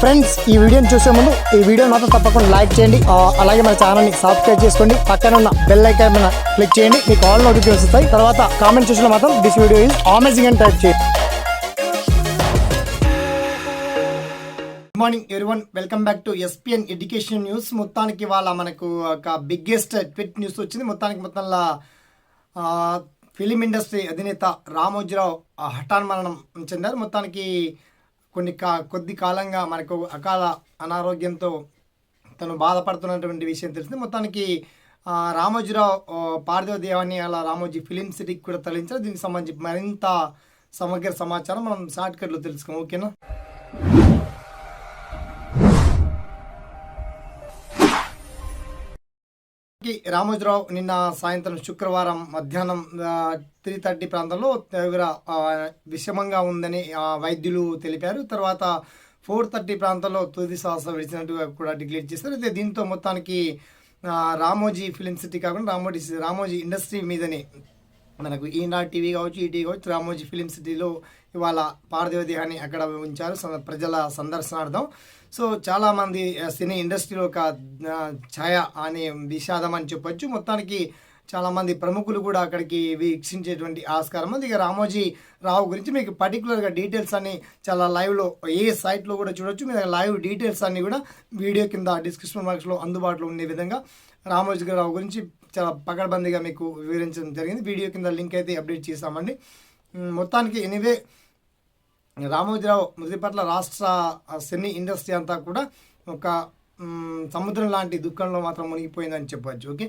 Friends ఈ వీడియోని చూసే ముందు ఈ వీడియో మాత్రం తప్పకుండా లైక్ చేయండి. అలాగే మన ఛానల్ని సబ్స్క్రైబ్ చేసుకోండి. పక్కన ఉన్న బెల్ ఐకాన్ మీద క్లిక్ చేయండి. మీకు ఆల్ నోటిఫికేషన్ వస్తాయి. తర్వాత కామెంట్ చూసిన మాత్రం దిస్ వీడియో ఇస్ అమేజింగ్ అని టైప్ చేయండి. Good morning everyone welcome back to SPN education news మొత్తానికి వాళ్ళ మనకు ఒక బిగ్గెస్ట్ ట్విట్ న్యూస్ వచ్చింది. మొత్తానికి మొత్తంలో ఫిలిం ఇండస్ట్రీ అధినేత రామోజీరావు హఠాన్ హఠాన్మరణం చెందారు. మొత్తానికి కొన్ని కా కొద్ది కాలంగా మనకు అకాల అనారోగ్యంతో తను బాధపడుతున్నటువంటి విషయం తెలిసింది. మొత్తానికి రామోజీరావు పార్థివ దేవాన్ని అలా రామోజీ ఫిలిం సిటీకి కూడా తరలించారు. దీనికి సంబంధించి మరింత సమగ్ర సమాచారం మనం షార్ట్ కట్లో ఓకేనా? రామోజీరావు నిన్న సాయంత్రం శుక్రవారం మధ్యాహ్నం త్రీ థర్టీ ప్రాంతంలో తీవ్ర విషమంగా ఉందని వైద్యులు తెలిపారు. తర్వాత ఫోర్ థర్టీ ప్రాంతంలో తుది శ్వాస విడిచినట్టుగా కూడా డిక్లేర్ చేశారు. అయితే దీంతో మొత్తానికి రామోజీ ఫిలిం సిటీ కాకుండా రామోజీ రామోజీ ఇండస్ట్రీ మీదని మనకు ఈనాడు టీవీ కావచ్చు ఈటీవీ కావచ్చు రామోజీ ఫిలిం సిటీలో ఇవాళ పార్థివ దేహాన్ని అక్కడ ఉంచారు. ప్రజల సందర్శనార్థం. సో చాలామంది సినీ ఇండస్ట్రీలో ఒక ఛాయ అనే విషాదం అని చెప్పొచ్చు. మొత్తానికి చాలామంది ప్రముఖులు కూడా అక్కడికి వీక్షించేటువంటి ఆస్కారం. ఉంది ఇక రామోజీ రావు గురించి మీకు పర్టికులర్గా డీటెయిల్స్ అన్ని చాలా లైవ్లో ఏ సైట్లో కూడా చూడొచ్చు. మీ లైవ్ డీటెయిల్స్ అన్ని కూడా వీడియో కింద డిస్క్రిప్షన్ బాక్స్లో అందుబాటులో ఉండే విధంగా రామోజీ రావు గురించి చాలా పకడ్బందీగా మీకు వివరించడం జరిగింది. వీడియో కింద లింక్ అయితే అప్డేట్ చేస్తామండి. మొత్తానికి ఎనీవే రామోజీరావు మృతి పట్ల రాష్ట్ర సినీ ఇండస్ట్రీ అంతా కూడా ఒక సముద్రం లాంటి దుఃఖంలో మాత్రం మునిగిపోయిందని చెప్పొచ్చు. ఓకే